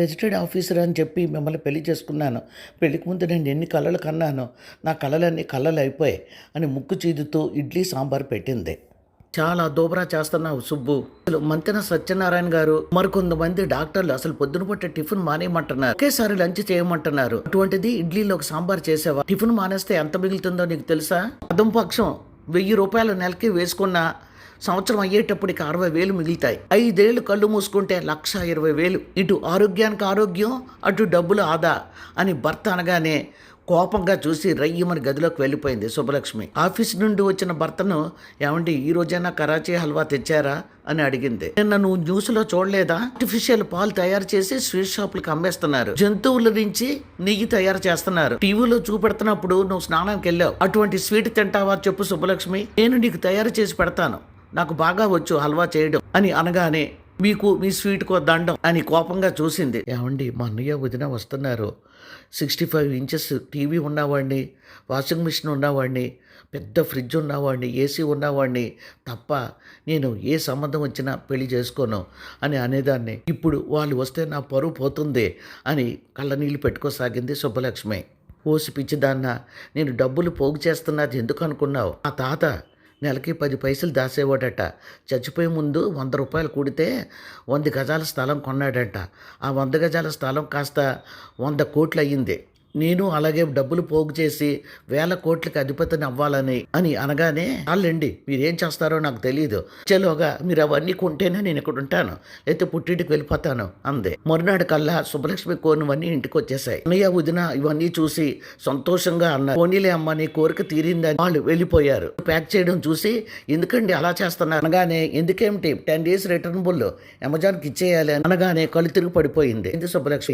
Gazetted officer అని చెప్పి మిమ్మల్ని పెళ్ళి చేసుకున్నాను. పెళ్ళికి ముందు నేను ఎన్ని కళలు కన్నాను నా కళలన్నీ కళలు అయిపోయాయి అని ముక్కు చీదుతూ ఇడ్లీ సాంబార్ పెట్టింది. చాలా దోబరా చేస్తున్నావు సుబ్బు. అసలు మంతెన సత్యనారాయణ గారు మరికొంతమంది డాక్టర్లు అసలు పొద్దున పూట టిఫిన్ మానేయమంటున్నారు. ఒకేసారి లంచ్ చేయమంటున్నారు. అటువంటిది ఇడ్లీలో ఒక సాంబార్ చేసావా? టిఫిన్ మానేస్తే ఎంత మిగులుతుందో నీకు తెలుసా? అదం పక్షం వెయ్యి రూపాయలు నెలకి వేసుకున్న సంవత్సరం అయ్యేటప్పటికి అరవై వేలు మిగులుతాయి. ఐదేళ్ళు కళ్ళు మూసుకుంటే లక్ష ఇరవై వేలు. ఇటు ఆరోగ్యానికి ఆరోగ్యం అటు డబ్బులు ఆదా అని భర్త అనగానే కోపంగా చూసి రయ్యమని గదిలోకి వెళ్ళిపోయింది శుభలక్ష్మి ఆఫీస్ నుండి వచ్చిన భర్తను ఏమండి ఈ రోజైనా కరాచీ హల్వా తెచ్చారా? అని అడిగింది. నిన్న నువ్వు న్యూస్లో చూడలేదా? ఆర్టిఫిషియల్ పాలు తయారు చేసి స్వీట్ షాపులకు అమ్మేస్తున్నారు. జంతువుల నుంచి నెయ్యి తయారు చేస్తున్నారు. టీవీలో చూపెడుతున్నప్పుడు నువ్వు స్నానానికి వెళ్ళావు. అటువంటి స్వీట్ తింటావా చెప్పు శుభలక్ష్మి నేను నీకు తయారు చేసి పెడతాను. నాకు బాగా వచ్చు హల్వా చేయడం అని అనగానే మీకు మీ స్వీట్కో దండం అని కోపంగా చూసింది. ఏమండి మా అన్నయ్య వదిన వస్తున్నారు. సిక్స్టీ ఫైవ్ ఇంచెస్ టీవీ ఉన్నవాడిని వాషింగ్ మిషన్ ఉన్నవాడిని పెద్ద ఫ్రిడ్జ్ ఉన్నవాడిని ఏసీ ఉన్నవాడిని తప్ప నేను ఏ సంబంధం వచ్చినా పెళ్ళి చేసుకోను అని అనేదాన్ని. ఇప్పుడు వాళ్ళు వస్తే నా పరువు పోతుంది అని కళ్ళనీళ్ళు పెట్టుకోసాగింది సుబ్బలక్ష్మి. ఓసి పిచ్చిదాన్న నేను డబ్బులు పోగు చేస్తున్నది ఎందుకు అనుకున్నావు? ఆ తాత నెలకి పది పైసలు దాసేవాడట. చచ్చిపోయే ముందు వంద రూపాయలు కూడితే వంద గజాల స్థలం కొన్నాడట. ఆ వంద గజాల స్థలం కాస్త వంద కోట్లు అయ్యింది నేను అలాగే డబ్బులు పోగు చేసి వేల కోట్లకి అధిపతిని అవ్వాలని అని అనగానే వాళ్ళండి మీరేం చేస్తారో నాకు తెలియదు చెలోగా మీరు అవన్నీ కొంటేనే నేను ఇక్కడ ఉంటాను. లేకపోతే పుట్టింటికి వెళ్ళిపోతాను అందే. మరునాడు కల్లా సుబ్బలక్ష్మి కోనివన్నీ ఇంటికి వచ్చేసాయి అన్నయ్య వదిన ఇవన్నీ చూసి సంతోషంగా అన్నారు. పోనీలే అమ్మ నీ కోరిక తీరిందని వాళ్ళు వెళ్ళిపోయారు. ప్యాక్ చేయడం చూసి ఎందుకండి అలా చేస్తున్నారు? అనగానే ఎందుకేమిటి? టెన్ డేస్ రిటర్నబుల్ అమెజాన్కి ఇచ్చేయాలి అనగానే కళ్ళు తిరిగి పడిపోయింది. ఇది సుబ్బలక్ష్మి?